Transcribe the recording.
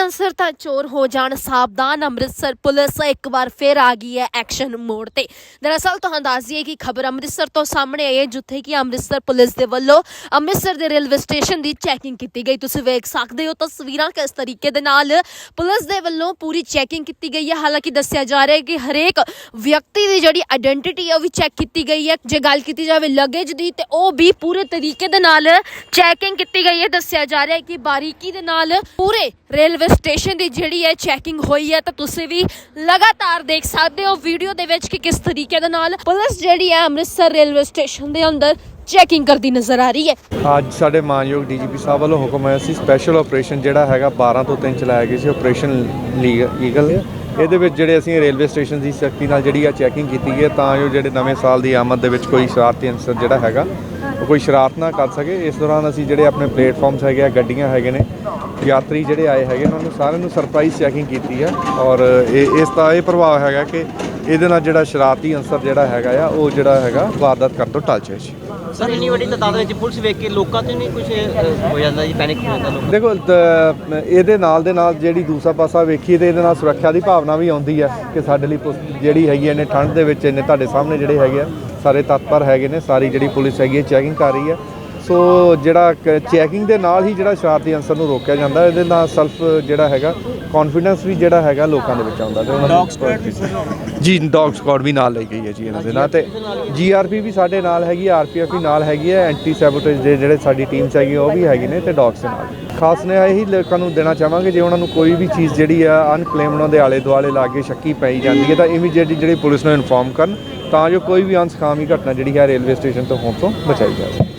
ਅਨਸਰ ਤਾਂ ਚੋਰ ਹੋ ਜਾਣ, ਸਾਵਧਾਨ, ਅੰਮ੍ਰਿਤਸਰ ਪੁਲਿਸ ਇੱਕ ਵਾਰ ਫਿਰ ਆ ਗਈ ਹੈ ਐਕਸ਼ਨ ਮੋਡ ਤੇ। ਦਰਅਸਲ ਤੁਹਾਨੂੰ ਦੱਸ ਦਈਏ ਕਿ ਖਬਰ ਅੰਮ੍ਰਿਤਸਰ ਤੋਂ ਸਾਹਮਣੇ ਆਈ ਹੈ, ਜਿੱਥੇ ਕਿ ਅੰਮ੍ਰਿਤਸਰ ਪੁਲਿਸ ਦੇ ਵੱਲੋਂ ਅੰਮ੍ਰਿਤਸਰ ਦੇ ਰੇਲਵੇ ਸਟੇਸ਼ਨ ਦੀ ਚੈਕਿੰਗ ਕੀਤੀ ਗਈ। ਤੁਸੀਂ ਵੇਖ ਸਕਦੇ ਹੋ ਤਸਵੀਰਾਂ ਕਿਸ ਤਰੀਕੇ ਦੇ ਨਾਲ ਪੁਲਿਸ ਦੇ ਵੱਲੋਂ ਪੂਰੀ ਚੈਕਿੰਗ ਕੀਤੀ ਗਈ ਹੈ। ਹਾਲਾਂਕਿ ਦੱਸਿਆ ਜਾ ਰਿਹਾ ਹੈ ਕਿ ਹਰੇਕ ਵਿਅਕਤੀ ਦੀ ਜਿਹੜੀ ਆਇਡੈਂਟੀਟੀ ਹੈ, ਉਹ ਵੀ ਚੈੱਕ ਕੀਤੀ ਗਈ ਹੈ। ਜੇ ਗੱਲ ਕੀਤੀ ਜਾਵੇ ਲਗੇਜ ਦੀ, ਤੇ ਉਹ ਵੀ ਪੂਰੇ ਤਰੀਕੇ ਦੇ ਨਾਲ ਚੈਕਿੰਗ ਕੀਤੀ ਗਈ ਹੈ। ਦੱਸਿਆ ਜਾ ਰਿਹਾ ਹੈ ਕਿ ਬਾਰੀਕੀ ਦੇ ਨਾਲ ਪੂਰੇ ਰੇਲਵੇ ਸਟੇਸ਼ਨ ਦੀ ਜਿਹੜੀ ਹੈ ਚੈਕਿੰਗ ਹੋਈ ਹੈ, ਤਾਂ ਤੁਸੀਂ ਵੀ ਲਗਾਤਾਰ ਦੇਖ ਸਕਦੇ ਹੋ ਵੀਡੀਓ ਦੇ ਵਿੱਚ ਕਿ ਕਿਸ ਤਰੀਕੇ ਦੇ ਨਾਲ ਪੁਲਿਸ ਜਿਹੜੀ ਹੈ ਅੰਮ੍ਰਿਤਸਰ ਰੇਲਵੇ ਸਟੇਸ਼ਨ ਦੇ ਅੰਦਰ ਚੈਕਿੰਗ ਕਰਦੀ ਨਜ਼ਰ ਆ ਰਹੀ ਹੈ। ਅੱਜ ਸਾਡੇ ਮਾਨਯੋਗ ਡੀਜੀਪੀ ਸਾਹਿਬ ਵੱਲੋਂ ਹੁਕਮ ਆਇਆ ਸੀ ਸਪੈਸ਼ਲ ਆਪਰੇਸ਼ਨ ਜਿਹੜਾ ਹੈਗਾ 12 ਤੋਂ 3 ਚਲਾਇਆ ਗਿਆ ਸੀ ਆਪਰੇਸ਼ਨ ਲੀਗਲ ਇਹਦੇ ਵਿੱਚ ਜਿਹੜੇ ਅਸੀਂ ਰੇਲਵੇ ਸਟੇਸ਼ਨ ਦੀ ਸਖਤੀ ਨਾਲ ਜਿਹੜੀ ਆ ਚੈਕਿੰਗ ਕੀਤੀ ਗਈ ਤਾਂ ਜੋ ਜਿਹੜੇ ਨਵੇਂ ਸਾਲ ਦੀ ਆਮਦ ਦੇ ਵਿੱਚ ਕੋਈ ਸ਼ਰਾਰਤੀ ਅੰਸਰ ਜਿਹੜਾ ਹੈਗਾ, ਉਹ ਕੋਈ ਸ਼ਰਾਰਤ ਨਾ ਕਰ ਸਕੇ। ਇਸ ਦੌਰਾਨ ਅਸੀਂ ਜਿਹੜੇ ਆਪਣੇ ਪਲੇਟਫਾਰਮਸ ਹੈਗੇ ਆ, ਗੱਡੀਆਂ ਹੈਗੇ ਨੇ ਯਾਤਰੀ ਜਿਹੜੇ ਆਏ ਹੈਗੇ ਉਹਨਾਂ ਨੂੰ ਸਾਰਿਆਂ ਨੂੰ ਸਰਪ੍ਰਾਈਜ਼ ਚੈਕਿੰਗ ਕੀਤੀ ਆ ਔਰ ਇਹ ਇਸ ਦਾ ਇਹ ਪ੍ਰਭਾਵ ਹੈਗਾ ਕਿ ਇਹਦੇ ਨਾਲ ਜਿਹੜਾ ਸ਼ਰਾਰਤੀ ਅਨਸਰ ਜਿਹੜਾ ਹੈਗਾ ਆ ਉਹ ਜਿਹੜਾ ਹੈਗਾ ਵਾਰਦਾਤ ਕਰਨ ਤੋਂ ਟਲ ਜਾਏ ਸਰ ਇੰਨੀ ਵੱਡੀ ਤਾਦਾਦ ਵਿੱਚ ਪੁਲਿਸ ਵੇਖ ਕੇ ਲੋਕਾਂ ਤੇ ਨਹੀਂ ਕੁਝ ਹੋ ਜਾਂਦਾ ਜੀ ਪੈਨਿਕ ਹੋ ਜਾਂਦਾ ਲੋਕ ਦੇਖੋ ਇਹਦੇ ਨਾਲ ਦੇ ਨਾਲ ਜਿਹੜੀ ਦੂਸਰਾ ਪਾਸਾ ਵੇਖੀਏ ਤੇ ਇਹਦੇ ਨਾਲ ਸੁਰੱਖਿਆ ਦੀ ਭਾਵਨਾ ਵੀ ਆਉਂਦੀ ਹੈ ਕਿ ਸਾਡੇ ਲਈ ਜਿਹੜੀ ਹੈਗੀ ਹੈ ਨੇ ਠੰਡ ਦੇ ਵਿੱਚ ਇਹਨੇ ਤੁਹਾਡੇ ਸਾਹਮਣੇ ਜਿਹੜੇ ਹੈਗੇ ਆ ਸਾਰੇ ਤਤਪਰ ਹੈਗੇ ਨੇ ਸਾਰੀ ਜਿਹੜੀ ਪੁਲਿਸ ਹੈਗੀ ਹੈ ਚੈਕਿੰਗ ਕਰ ਰਹੀ ਹੈ ਸੋ ਜਿਹੜਾ ਚੈਕਿੰਗ ਦੇ ਨਾਲ ਹੀ ਜਿਹੜਾ ਸ਼ਰਾਰਤੀ ਅਨਸਰ ਨੂੰ ਰੋਕਿਆ ਜਾਂਦਾ ਇਹਦੇ ਨਾਲ ਸੈਲਫ ਜਿਹੜਾ ਹੈਗਾ ਕੌਨਫੀਡੈਂਸ ਵੀ ਜਿਹੜਾ ਹੈਗਾ ਲੋਕਾਂ ਦੇ ਵਿੱਚ ਆਉਂਦਾ ਤੇ ਉਹਨਾਂ ਨੂੰ ਜੀ ਡੌਗ ਸਕਾਡ ਵੀ ਨਾਲ ਲਈ ਗਈ ਹੈ ਜੀ ਇਹਨਾਂ ਦੇ ਨਾਲ ਤੇ ਜੀਆਰਪੀ ਵੀ ਸਾਡੇ ਨਾਲ ਹੈਗੀ ਆਰਪੀਐਫ ਵੀ ਨਾਲ ਹੈਗੀ ਹੈ ਐਂਟੀ ਸੈਬੋਟੇਜ ਦੇ ਜਿਹੜੇ ਸਾਡੀ ਟੀਮਸ ਹੈਗੀ ਉਹ ਵੀ ਹੈਗੇ ਨੇ ਤੇ ਡੌਗਸ ਦੇ ਨਾਲ। ਖਾਸ ਨੇ ਇਹੀ ਲੋਕਾਂ ਨੂੰ ਦੇਣਾ ਚਾਹਾਂਗੇ ਜੇ ਉਹਨਾਂ ਨੂੰ ਕੋਈ ਵੀ ਚੀਜ਼ ਜਿਹੜੀ ਆ ਅਨਕਲੇਮ ਉਹਨਾਂ ਦੇ ਆਲੇ ਦੁਆਲੇ ਲਾ ਕੇ ਸ਼ੱਕੀ ਪਈ ਜਾਂਦੀ ਹੈ ਤਾਂ ਇਮੀਡੀਏਟਲੀ ਜਿਹੜੀ ਪੁਲਿਸ ਨੂੰ ਇਨਫੋਰਮ ਕਰਨ ਤਾਂ ਜੋ ਕੋਈ ਵੀ ਅਨਸਖਾਮੀ ਘਟਨਾ ਜਿਹੜੀ ਹੈ ਰੇਲਵੇ ਸਟੇਸ਼ਨ ਤੋਂ ਹੋਣ ਤੋਂ ਬਚਾਈ ਜਾ ਸਕੇ।